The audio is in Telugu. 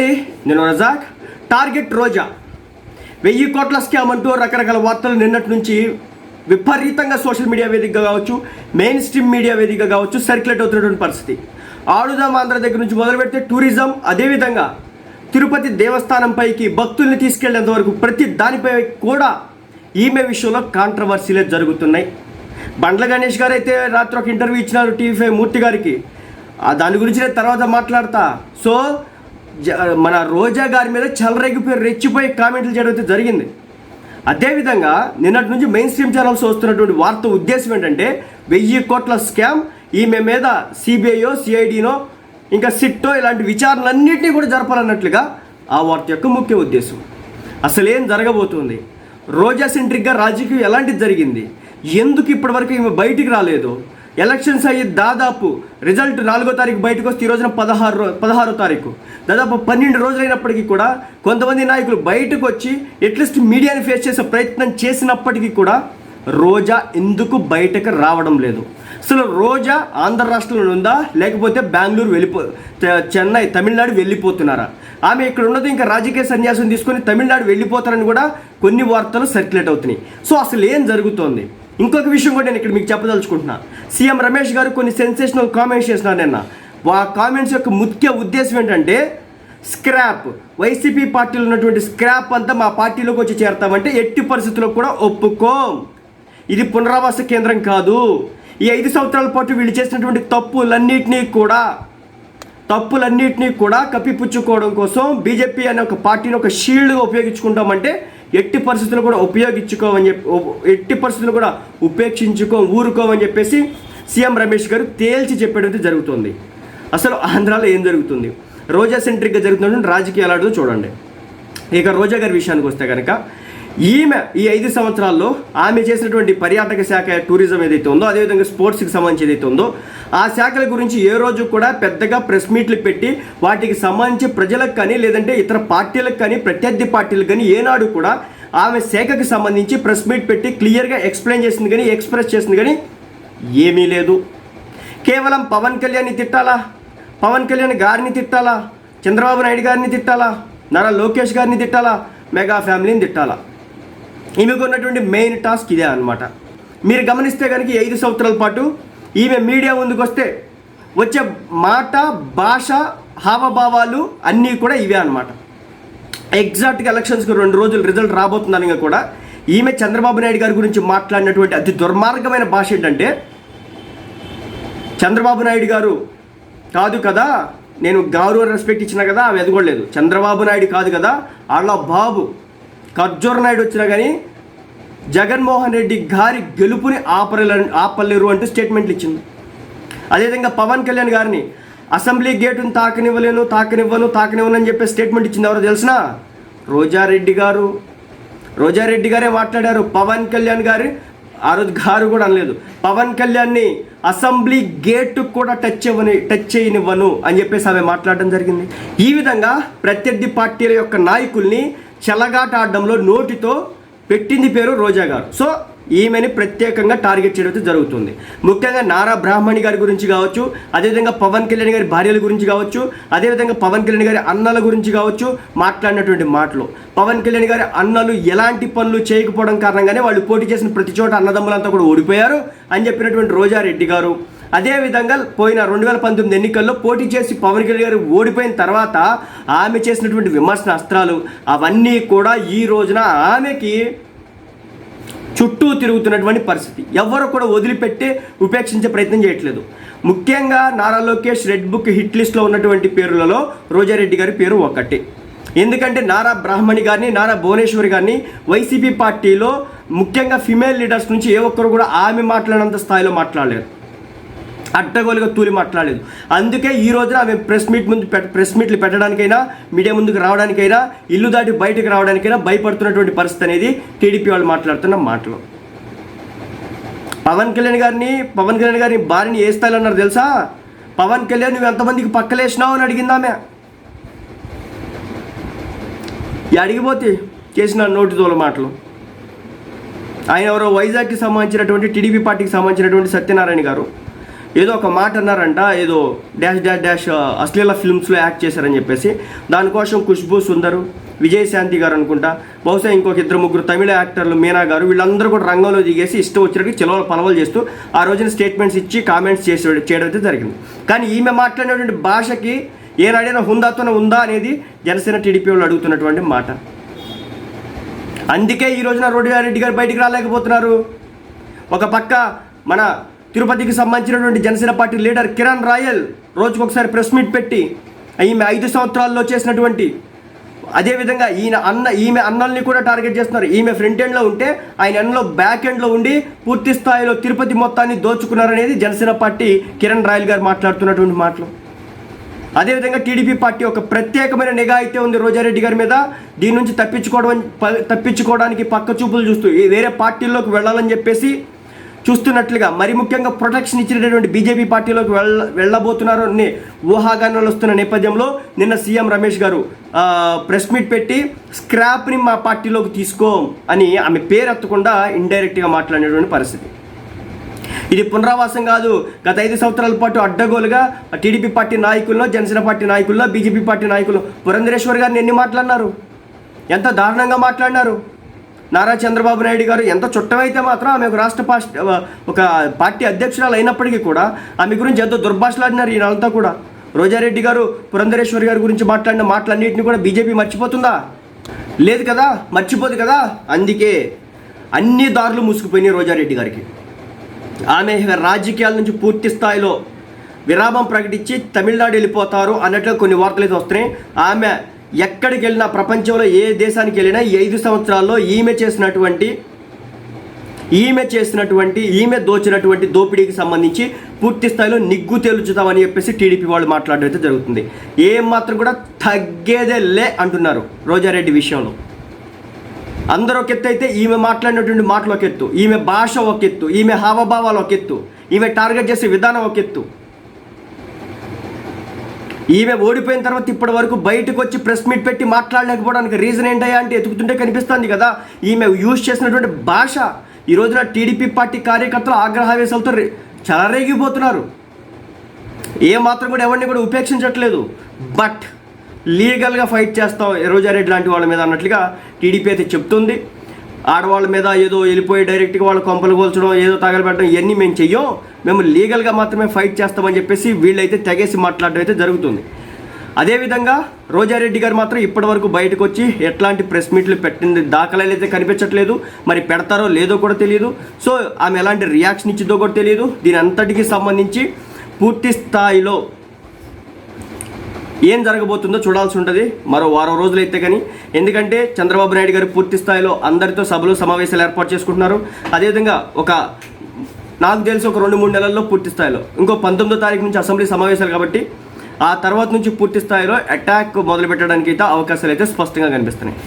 అండి నేను రజాక్ టార్గెట్ రోజా. వెయ్యి కోట్ల స్కామ్ అంటూ రకరకాల వార్తలు నిన్నటి నుంచి విపరీతంగా సోషల్ మీడియా వేదికగా కావచ్చు మెయిన్ స్ట్రీమ్ మీడియా వేదికగా కావచ్చు సర్క్యులేట్ అవుతున్నటువంటి పరిస్థితి. ఆడుదాం ఆంధ్ర దగ్గర నుంచి మొదలు పెడితే టూరిజం అదేవిధంగా తిరుపతి దేవస్థానం పైకి భక్తుల్ని తీసుకెళ్ళేంత వరకు ప్రతి దానిపై కూడా ఈమె విషయంలో కాంట్రవర్సీలే జరుగుతున్నాయి. బండ్ల గణేష్ గారు అయితే రాత్రి ఒక ఇంటర్వ్యూ ఇచ్చినారు టీవీ ఫైవ్ మూర్తి గారికి. దాని గురించి నేను తర్వాత మాట్లాడతా. సో మన రోజా గారి మీద చెలరేగిపోయి రెచ్చిపోయి కామెంట్లు చేయడం అయితే జరిగింది. అదేవిధంగా నిన్నటి నుంచి మెయిన్ స్ట్రీమ్ ఛానల్స్ వస్తున్నటువంటి వార్త ఉద్దేశం ఏంటంటే వెయ్యి కోట్ల స్కామ్ ఈమె మీద సిబిఐయో సిఐడినో ఇంకా సిట్టో ఇలాంటి విచారణలన్నింటినీ కూడా జరపాలన్నట్లుగా ఆ వార్త యొక్క ముఖ్య ఉద్దేశం. అసలేం జరగబోతుంది? రోజా సెంట్రిక్గా రాజకీయం ఎలాంటిది జరిగింది? ఎందుకు ఇప్పటివరకు ఈమె బయటికి రాలేదు? ఎలక్షన్స్ అయ్యి దాదాపు రిజల్ట్ నాలుగో తారీఖు బయటకు వస్తే ఈ రోజున పదహారు పదహారో తారీఖు. దాదాపు పన్నెండు రోజులైనప్పటికీ కూడా కొంతమంది నాయకులు బయటకు వచ్చి అట్లీస్ట్ మీడియాని ఫేస్ చేసే ప్రయత్నం చేసినప్పటికీ కూడా రోజా ఎందుకు బయటకు రావడం లేదు? అసలు రోజా ఆంధ్ర రాష్ట్రంలో ఉందా? లేకపోతే బెంగళూరు వెళ్ళిపో చెన్నై తమిళనాడు వెళ్ళిపోతున్నారా? ఆమె ఇక్కడ ఉన్నది ఇంకా రాజకీయ సన్యాసం తీసుకొని తమిళనాడు వెళ్ళిపోతారని కూడా కొన్ని వార్తలు సర్క్యులేట్ అవుతున్నాయి. సో అసలు ఏం జరుగుతోంది? ఇంకొక విషయం కూడా నేను ఇక్కడ మీకు చెప్పదలుచుకుంటున్నా. సీఎం రమేష్ గారు కొన్ని సెన్సేషనల్ కామెంట్స్ చేసినారు నిన్న. ఆ కామెంట్స్ యొక్క ముఖ్య ఉద్దేశం ఏంటంటే స్క్రాప్ వైసీపీ పార్టీలో ఉన్నటువంటి స్క్రాప్ అంతా మా పార్టీలోకి వచ్చి చేరతామంటే ఎట్టి పరిస్థితుల్లో కూడా ఒప్పుకోం. ఇది పునరావాస కేంద్రం కాదు. ఈ ఐదు సంవత్సరాల పాటు వీళ్ళు చేసినటువంటి తప్పులన్నింటినీ కూడా తప్పులన్నింటినీ కూడా కప్పిపుచ్చుకోవడం కోసం బీజేపీ అనే ఒక పార్టీని ఒక షీల్డ్గా ఉపయోగించుకుంటామంటే ఎట్టి పరిస్థితులు కూడా ఉపయోగించుకోమని చెప్పి ఎట్టి పరిస్థితులు కూడా ఉపేక్షించుకో ఊరుకోమని చెప్పేసి సీఎం రమేష్ గారు తేల్చి చెప్పడం జరుగుతుంది. అసలు ఆంధ్రాలో ఏం జరుగుతుంది? రోజా సెంట్రిక్గా జరుగుతున్న రాజకీయాలు ఆడుతూ చూడండి. ఇక రోజా గారి విషయానికి వస్తే కనుక ఈమె ఈ ఐదు సంవత్సరాల్లో ఆమె చేసినటువంటి పర్యాటక శాఖ టూరిజం ఏదైతే ఉందో అదేవిధంగా స్పోర్ట్స్కి సంబంధించి ఏదైతే ఉందో ఆ శాఖల గురించి ఏ రోజు కూడా పెద్దగా ప్రెస్ మీట్లు పెట్టి వాటికి సంబంధించి ప్రజలకు కానీ లేదంటే ఇతర పార్టీలకు కానీ ప్రత్యర్థి పార్టీలకు కానీ ఏనాడు కూడా ఆమె శాఖకు సంబంధించి ప్రెస్ మీట్ పెట్టి క్లియర్గా ఎక్స్ప్లెయిన్ చేసింది కానీ ఎక్స్ప్రెస్ చేసింది కానీ ఏమీ లేదు. కేవలం పవన్ కళ్యాణ్ని తిట్టాలా? పవన్ కళ్యాణ్ గారిని తిట్టాలా? చంద్రబాబు నాయుడు గారిని తిట్టాలా? నారా లోకేష్ గారిని తిట్టాలా? మెగా ఫ్యామిలీని తిట్టాలా? ఈమెకు ఉన్నటువంటి మెయిన్ టాస్క్ ఇదే అనమాట మీరు గమనిస్తే కనుక ఐదు సంవత్సరాల పాటు ఈమె మీడియా ముందుకు వస్తే వచ్చే మాట భాష హావభావాలు అన్నీ కూడా ఇవే అనమాట ఎగ్జాక్ట్గా ఎలక్షన్స్కి రెండు రోజులు రిజల్ట్ రాబోతుందనగా కూడా ఈమె చంద్రబాబు నాయుడు గారి గురించి మాట్లాడినటువంటి అతి దుర్మార్గమైన భాష ఏంటంటే చంద్రబాబు నాయుడు గారు కాదు కదా నేను గౌరవ రెస్పెక్ట్ ఇచ్చినా కదా ఆమె ఎదగలేదు చంద్రబాబు నాయుడు కాదు కదా వాళ్ళ బాబు ఖర్జూర్ నాయుడు వచ్చినా కానీ జగన్మోహన్ రెడ్డి గారి గెలుపుని ఆపరలే ఆపలేరు అంటూ స్టేట్మెంట్లు ఇచ్చింది. అదేవిధంగా పవన్ కళ్యాణ్ గారిని అసెంబ్లీ గేటును తాకనివ్వలేను తాకనివ్వను తాకనివ్వను అని చెప్పి స్టేట్మెంట్ ఇచ్చింది ఎవరో తెలిసిన? రోజారెడ్డి గారు. రోజారెడ్డి గారే మాట్లాడారు. పవన్ కళ్యాణ్ గారి ఆ రోజు గారు కూడా అనలేదు. పవన్ కళ్యాణ్ని అసెంబ్లీ గేటు కూడా టచ్ ఇవ్వని టచ్ చేయనివ్వను అని చెప్పేసి ఆమె మాట్లాడడం జరిగింది. ఈ విధంగా ప్రత్యర్థి పార్టీల యొక్క నాయకుల్ని చెలగాట ఆడడంలో నోటితో పెట్టింది పేరు రోజా గారు. సో ఈమెని ప్రత్యేకంగా టార్గెట్ చేయడం అయితే జరుగుతుంది. ముఖ్యంగా నారా బ్రాహ్మణి గారి గురించి కావచ్చు అదేవిధంగా పవన్ కళ్యాణ్ గారి భార్యల గురించి కావచ్చు అదేవిధంగా పవన్ కళ్యాణ్ గారి అన్నల గురించి కావచ్చు మాట్లాడినటువంటి మాటలు. పవన్ కళ్యాణ్ గారి అన్నలు ఎలాంటి పనులు చేయకపోవడం కారణంగానే వాళ్ళు పోటీ చేసిన ప్రతి చోట అన్నదమ్ములంతా కూడా ఓడిపోయారు అని చెప్పినటువంటి రోజారెడ్డి గారు. అదేవిధంగా పోయిన రెండు వేల పంతొమ్మిది ఎన్నికల్లో పోటీ చేసి పవన్ కళ్యాణ్ గారు ఓడిపోయిన తర్వాత ఆమె చేసినటువంటి విమర్శన అస్త్రాలు అవన్నీ కూడా ఈ రోజున ఆమెకి చుట్టూ తిరుగుతున్నటువంటి పరిస్థితి. ఎవరు కూడా వదిలిపెట్టి ఉపేక్షించే ప్రయత్నం చేయట్లేదు. ముఖ్యంగా Nara Lokesh red book hit లిస్ట్లో ఉన్నటువంటి పేర్లలో రోజారెడ్డి గారి పేరు ఒకటి ఎందుకంటే నారా బ్రాహ్మణి గారిని నారా భువనేశ్వరి గారిని వైసీపీ పార్టీలో ముఖ్యంగా ఫిమేల్ లీడర్స్ నుంచి ఏ ఒక్కరు కూడా ఆమె మాట్లాడినంత స్థాయిలో మాట్లాడలేరు. అడ్డగోలుగా తూలి మాట్లాడలేదు. అందుకే ఈ రోజున ఆమె ప్రెస్ మీట్ ముందు ప్రెస్ మీట్లు పెట్టడానికైనా మీడియా ముందుకు రావడానికైనా ఇల్లు దాటి బయటకు రావడానికైనా భయపడుతున్నటువంటి పరిస్థితి అనేది టీడీపీ వాళ్ళు మాట్లాడుతున్న మాటలు. పవన్ కళ్యాణ్ గారిని పవన్ కళ్యాణ్ గారిని భార్యని ఏ స్థాయిలో అన్నారు తెలుసా? పవన్ కళ్యాణ్ నువ్వు ఎంతమందికి పక్కలేసినావు అని అడిగింది ఆమె. అడిగిపోతే చేసిన నోటి తోల మాటలు. ఆయన ఎవరో వైజాగ్కి సంబంధించినటువంటి టీడీపీ పార్టీకి సంబంధించినటువంటి సత్యనారాయణ గారు. ఏదో ఒక మాట అన్నారంట ఏదో డాష్ డాష్ డాష్ అశ్లీల ఫిల్మ్స్లో యాక్ట్ చేశారని చెప్పేసి. దానికోసం ఖుష్బూ సుందరు విజయశాంతి గారు అనుకుంటా బహుశా ఇంకొక ఇద్దరు ముగ్గురు తమిళ యాక్టర్లు మీనా గారు వీళ్ళందరూ కూడా రంగంలో దిగేసి ఇష్టం వచ్చినట్టు చిలవలు పలవలు చేస్తూ ఆ రోజున స్టేట్మెంట్స్ ఇచ్చి కామెంట్స్ చేసి చేయడం అయితే జరిగింది. కానీ ఈమె మాట్లాడినటువంటి భాషకి ఏనాడైనా హుందాతోనే ఉందా అనేది జనసేన టీడీపీ వాళ్ళు అడుగుతున్నటువంటి మాట. అందుకే ఈ రోజున రెడ్డి గారు బయటికి రాలేకపోతున్నారు. ఒక పక్క మన తిరుపతికి సంబంధించినటువంటి జనసేన పార్టీ లీడర్ కిరణ్ రాయల్ రోజుకొకసారి ప్రెస్ మీట్ పెట్టి ఈమె ఐదు సంవత్సరాల్లో చేసినటువంటి అదేవిధంగా ఈయన అన్న ఈమె అన్నల్ని కూడా టార్గెట్ చేస్తున్నారు. ఈమె ఫ్రంట్ ఎండ్లో ఉంటే ఆయన ఎండ్లో బ్యాక్ ఎండ్లో ఉండి పూర్తి స్థాయిలో తిరుపతి మొత్తాన్ని దోచుకున్నారనేది జనసేన పార్టీ కిరణ్ రాయల్ గారు మాట్లాడుతున్నటువంటి మాటలు. అదేవిధంగా టీడీపీ పార్టీ ఒక ప్రత్యేకమైన నిఘా అయితే ఉంది రోజారెడ్డి గారి మీద. దీని నుంచి తప్పించుకోవడం తప్పించుకోవడానికి పక్క చూపులు చూస్తూ వేరే పార్టీల్లోకి వెళ్ళాలని చెప్పేసి చూస్తున్నట్లుగా మరి ముఖ్యంగా ప్రొటెక్షన్ ఇచ్చినటువంటి బీజేపీ పార్టీలోకి వెళ్ళ వెళ్ళబోతున్నారు అని ఊహాగానాలు వస్తున్న నేపథ్యంలో నిన్న సీఎం రమేష్ గారు ప్రెస్ మీట్ పెట్టి స్క్రాప్ని మా పార్టీలోకి తీసుకో అని ఆమె పేరు ఎత్తకుండా ఇండైరెక్ట్గా మాట్లాడినటువంటి పరిస్థితి. ఇది పునరావాసం కాదు. గత ఐదు సంవత్సరాల పాటు అడ్డగోలుగా టీడీపీ పార్టీ నాయకుల్లో జనసేన పార్టీ నాయకుల్లో బీజేపీ పార్టీ నాయకులు పురంధరేశ్వర్ గారిని ఎన్ని మాట్లాడినారు? ఎంత దారుణంగా మాట్లాడినారు? నారా చంద్రబాబు నాయుడు గారు ఎంత చుట్టమైతే మాత్రం ఆమె ఒక రాష్ట్ర ఒక పార్టీ అధ్యక్షురాలు అయినప్పటికీ కూడా ఆమె గురించి ఎంతో దుర్భాషలాడినారు ఈయనంతా కూడా. రోజారెడ్డి గారు పురంధరేశ్వరి గారి గురించి మాట్లాడిన మాటలన్నింటినీ కూడా బీజేపీ మర్చిపోతుందా? లేదు కదా? మర్చిపోదు కదా? అందుకే అన్ని దారులు మూసుకుపోయినాయి రోజారెడ్డి గారికి. ఆమె రాజకీయాల నుంచి పూర్తి స్థాయిలో విరామం ప్రకటించి తమిళనాడు వెళ్ళిపోతారు అన్నట్లు కొన్ని వార్తలు అయితే వస్తున్నాయి. ఆమె ఎక్కడికి వెళ్ళినా ప్రపంచంలో ఏ దేశానికి వెళ్ళినా ఈ ఐదు సంవత్సరాల్లో ఈమె చేసినటువంటి ఈమె చేసినటువంటి ఈమె దోచినటువంటి దోపిడీకి సంబంధించి పూర్తి స్థాయిలో నిగ్గు తేల్చుతామని చెప్పేసి టీడీపీ వాళ్ళు మాట్లాడడం అయితే జరుగుతుంది. ఏం మాత్రం కూడా తగ్గేదే లే అంటున్నారు రోజారెడ్డి విషయంలో. అందరూ ఒక ఎత్తు అయితే ఈమె మాట్లాడినటువంటి మాటలు ఒక ఎత్తు ఈమె భాష ఒక ఎత్తు ఈమె హావభావాలు ఒక ఎత్తు ఈమె టార్గెట్ చేసే విధానం ఒక ఎత్తు. ఈమె ఓడిపోయిన తర్వాత ఇప్పటి వరకు బయటకు వచ్చి ప్రెస్ మీట్ పెట్టి మాట్లాడలేకపోవడానికి రీజన్ ఏంటయ్యా అంటే ఎతుకుతుంటే కనిపిస్తుంది కదా. ఈమె యూజ్ చేసినటువంటి భాష. ఈ రోజున టీడీపీ పార్టీ కార్యకర్తలు ఆగ్రహావేశాలతో రే- చెలరేగిపోతున్నారు ఏ మాత్రం కూడా ఎవరిని కూడా ఉపేక్షించట్లేదు. బట్ లీగల్గా ఫైట్ చేస్తాం రోజారెడ్డి లాంటి వాళ్ళ మీద అన్నట్లుగా టీడీపీ అయితే చెప్తుంది. ఆడవాళ్ళ మీద ఏదో వెళ్ళిపోయి డైరెక్ట్గా వాళ్ళ కొంపలు కోల్చడం ఏదో తగలబెట్టడం ఇవన్నీ మేము చెయ్యం. మేము లీగల్గా మాత్రమే ఫైట్ చేస్తామని చెప్పేసి వీళ్ళైతే తెగేసి మాట్లాడడం అయితే జరుగుతుంది. అదేవిధంగా రోజారెడ్డి గారు మాత్రం ఇప్పటివరకు బయటకు వచ్చి ఎట్లాంటి ప్రెస్ మీట్లు పెట్టింది దాఖలాలు అయితే కనిపించట్లేదు. మరి పెడతారో లేదో కూడా తెలియదు. సో ఆమె ఎలాంటి రియాక్షన్ ఇచ్చిందో కూడా తెలియదు. దీని అంతటికి సంబంధించి పూర్తి స్థాయిలో ఏం జరగబోతుందో చూడాల్సి ఉంటుంది. మరో వారం రోజులు అయితే కానీ. ఎందుకంటే చంద్రబాబు నాయుడు గారు పూర్తి స్థాయిలో అందరితో సభలు సమావేశాలు ఏర్పాటు చేసుకుంటున్నారు. అదేవిధంగా ఒక నాకు తెలిసి ఒక రెండు మూడు నెలల్లో పూర్తి స్థాయిలో. ఇంకో పంతొమ్మిదో తారీఖు నుంచి అసెంబ్లీ సమావేశాలు కాబట్టి ఆ తర్వాత నుంచి పూర్తి స్థాయిలో అటాక్ మొదలు పెట్టడానికి అయితే అవకాశాలు అయితే స్పష్టంగా కనిపిస్తున్నాయి.